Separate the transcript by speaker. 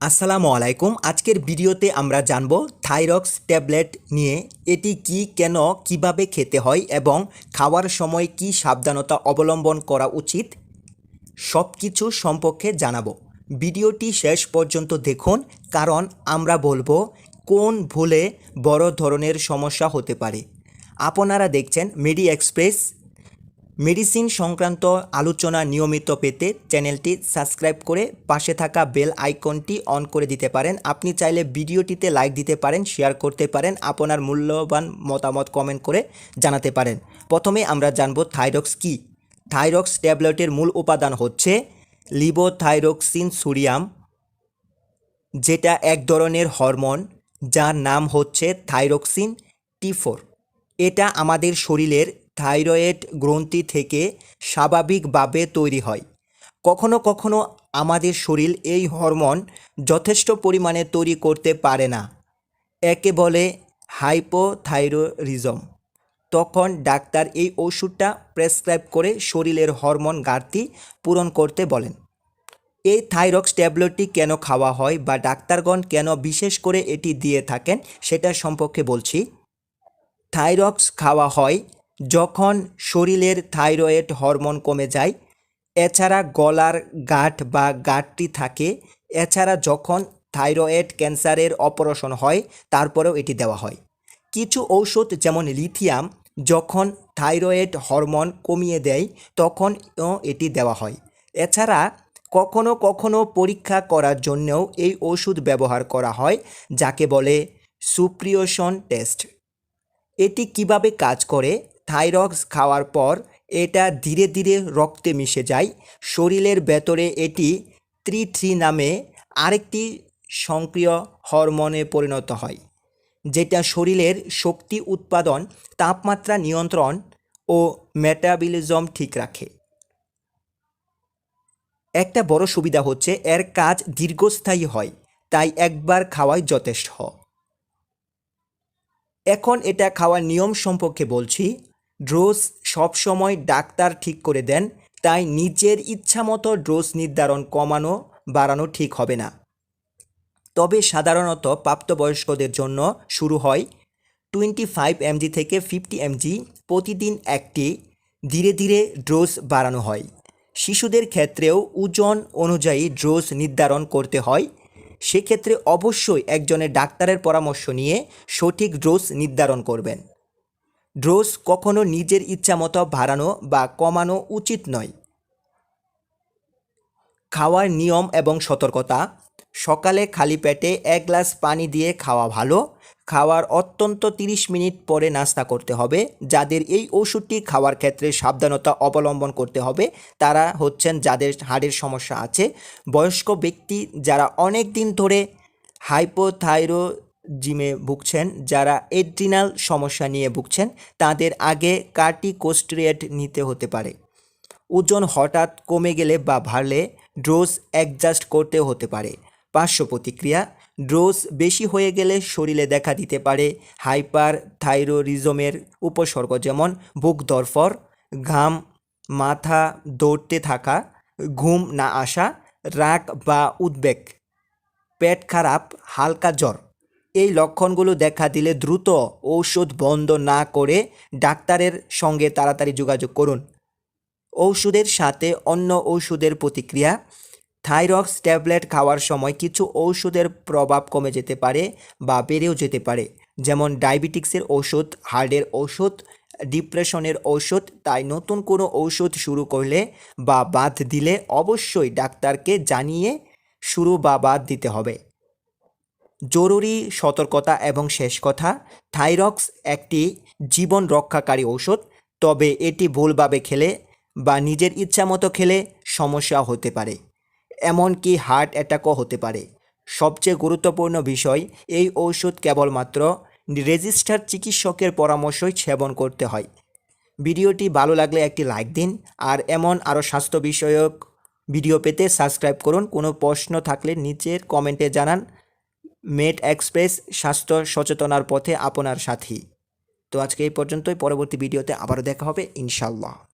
Speaker 1: আসসালামু আলাইকুম। আজকের ভিডিওতে আমরা জানব থাইরক্স ট্যাবলেট নিয়ে এটি কি, কেন, কীভাবে খেতে হয় এবং খাওয়ার সময় কি সাবধানতা অবলম্বন করা উচিত সব কিছু সম্পর্কে জানাব। ভিডিওটি শেষ পর্যন্ত দেখুন, কারণ আমরা বলব কোন ভুলে বড় ধরনের সমস্যা হতে পারে। আপনারা দেখছেন মেডি এক্সপ্রেস। মেডিসিন সংক্রান্ত আলোচনা নিয়মিত পেতে চ্যানেলটি সাবস্ক্রাইব করে পাশে থাকা বেল আইকনটি অন করে দিতে পারেন। আপনি চাইলে ভিডিওটিতে লাইক দিতে পারেন, শেয়ার করতে পারেন, আপনার মূল্যবান মতামত কমেন্ট করে জানাতে পারেন। প্রথমে আমরা জানব থাইরক্স কি। থাইরক্স ট্যাবলেটের মূল উপাদান হচ্ছে লিবোথাইরক্সিন সুরিয়াম যেটা এক ধরনের হরমোন, যার নাম হচ্ছে থাইরক্সিন টি ফোর। এটা আমাদের শরীরের থাইরয়েড গ্রন্থি থেকে স্বাভাবিকভাবে তৈরি হয়। কখনো কখনো আমাদের শরীর এই হরমোন যথেষ্ট পরিমাণে তৈরি করতে পারে না। একে বলে হাইপোথাইরোরিজম তখন ডাক্তার এই ওষুধটা প্রেসক্রাইব করে শরীরের হরমোন ঘাটতি পূরণ করতে বলেন। এই থাইরক্স ট্যাবলেটটি কেন খাওয়া হয় বা ডাক্তারগণ কেন বিশেষ করে এটি দিয়ে থাকেন সেটা সম্পর্কে বলছি। থাইরক্স খাওয়া হয় যখন শরীরের থাইরয়েড হরমোন কমে যায়, এছাড়া গলার গাঁট বা গাঁটটি থাকে, এছাড়া যখন থাইরয়েড ক্যান্সারের অপারেশন হয়, তারপরেও এটি দেওয়া হয়। কিছু ঔষধ যেমন লিথিয়াম, যখন থাইরয়েড হরমোন কমিয়ে দেয় তখন এটি দেওয়া হয়। এছাড়া কখনো কখনো পরীক্ষা করার জন্যও এই ওষুধ ব্যবহার করা হয়, যাকে বলে সুপ্রিয়শন টেস্ট। এটি কীভাবে কাজ করে? থাইরক্স খাওয়ার পর এটা ধীরে ধীরে রক্তে মিশে যায়। শরীরের ভেতরে এটি ত্রি থ্রি নামে আরেকটি সক্রিয় হরমোনে পরিণত হয়, যেটা শরীরের শক্তি উৎপাদন, তাপমাত্রা নিয়ন্ত্রণ ও মেটাবলিজম ঠিক রাখে। একটা বড় সুবিধা হচ্ছে এর কাজ দীর্ঘস্থায়ী হয়, তাই একবার খাওয়াই যথেষ্ট। এখন এটা খাওয়ার নিয়ম সম্পর্কে বলছি ডোজ সবসময় ডাক্তার ঠিক করে দেন, তাই নিজের ইচ্ছামতো ডোজ নির্ধারণ কমানো, বাড়ানো ঠিক হবে না। তবে সাধারণত প্রাপ্তবয়স্কদের জন্য শুরু হয় টোয়েন্টি ফাইভ এমজি থেকে ফিফটি এমজি প্রতিদিন একটি, ধীরে ধীরে ডোজ বাড়ানো হয়। শিশুদের ক্ষেত্রেও ওজন অনুযায়ী ডোজ নির্ধারণ করতে হয়, সেক্ষেত্রে অবশ্যই একজনের ডাক্তারের পরামর্শ নিয়ে সঠিক ডোজ নির্ধারণ করবেন। ডোজ কখনো নিজের ইচ্ছামতো বাড়ানো বা কমানো উচিত নয়। খাওয়ার নিয়ম এবং সতর্কতা, সকালে খালি পেটে এক গ্লাস পানি দিয়ে খাওয়া ভালো, খাওয়ার অত্যন্ত 30 মিনিট পরে নাস্তা করতে হবে, যাদের এই ওষুধটি খাওয়ার ক্ষেত্রে সাবধানতা অবলম্বন করতে হবে, তারা হচ্ছেন যাদের হাড়ের সমস্যা আছে। বয়স্ক ব্যক্তি যারা অনেক দিন ধরে হাইপোথাইরোজিমে ভুগছেন, যারা এড্রিনাল সমস্যা নিয়ে ভুগছেন, তাদের আগে কার্টিকোস্ট্রিয়েট নিতে হতে পারে। ওজন হঠাৎ কমে গেলে বা বাড়লে ডোজ অ্যাডজাস্ট করতে হতে পারে। পার্শ্ব প্রতিক্রিয়া ডোজ বেশি হয়ে গেলে শরীরে দেখা দিতে পারে হাইপার থাইরোরিজমের উপসর্গ যেমন বুক দরফর ঘাম, মাথা দৌড়তে থাকা, ঘুম না আসা, রাগ বা উদ্বেগ, পেট খারাপ, হালকা জ্বর। এই লক্ষণগুলো দেখা দিলে দ্রুত ঔষধ বন্ধ না করে ডাক্তারের সঙ্গে তাড়াতাড়ি যোগাযোগ করুন। ঔষধের সাথে অন্য ঔষধের প্রতিক্রিয়া থাইরক্স ট্যাবলেট খাওয়ার সময় কিছু ঔষধের প্রভাব কমে যেতে পারে বা বেড়েও যেতে পারে, যেমন ডায়াবেটিক্সের ওষুধ হার্টের ওষুধ ডিপ্রেশনের ওষুধ তাই নতুন কোনো ঔষধ শুরু করলে বা বাদ দিলে অবশ্যই ডাক্তারকে জানিয়ে শুরু বা বাদ দিতে হবে। জরুরি সতর্কতা এবং শেষ কথা, থাইরক্স একটি জীবন রক্ষাকারী ঔষধ, তবে এটি ভুলভাবে খেলে বা নিজের ইচ্ছামতো খেলে সমস্যা হতে পারে, এমনকি হার্ট অ্যাটাকও হতে পারে। সবচেয়ে গুরুত্বপূর্ণ বিষয়, এই ঔষধ কেবলমাত্র রেজিস্টার চিকিৎসকের পরামর্শই সেবন করতে হয়। ভিডিওটি ভালো লাগলে একটি লাইক দিন, আর এমন আরও স্বাস্থ্য বিষয়ক ভিডিও পেতে সাবস্ক্রাইব করুন। কোনো প্রশ্ন থাকলে নিচের কমেন্টে জানান। মেড এক্সপ্রেস স্বাস্থ্য সচেতনার পথে আপনার সাথী। তো আজকে এই পর্যন্তই। পরবর্তী ভিডিওতে আবারও দেখা হবে ইনশাল্লাহ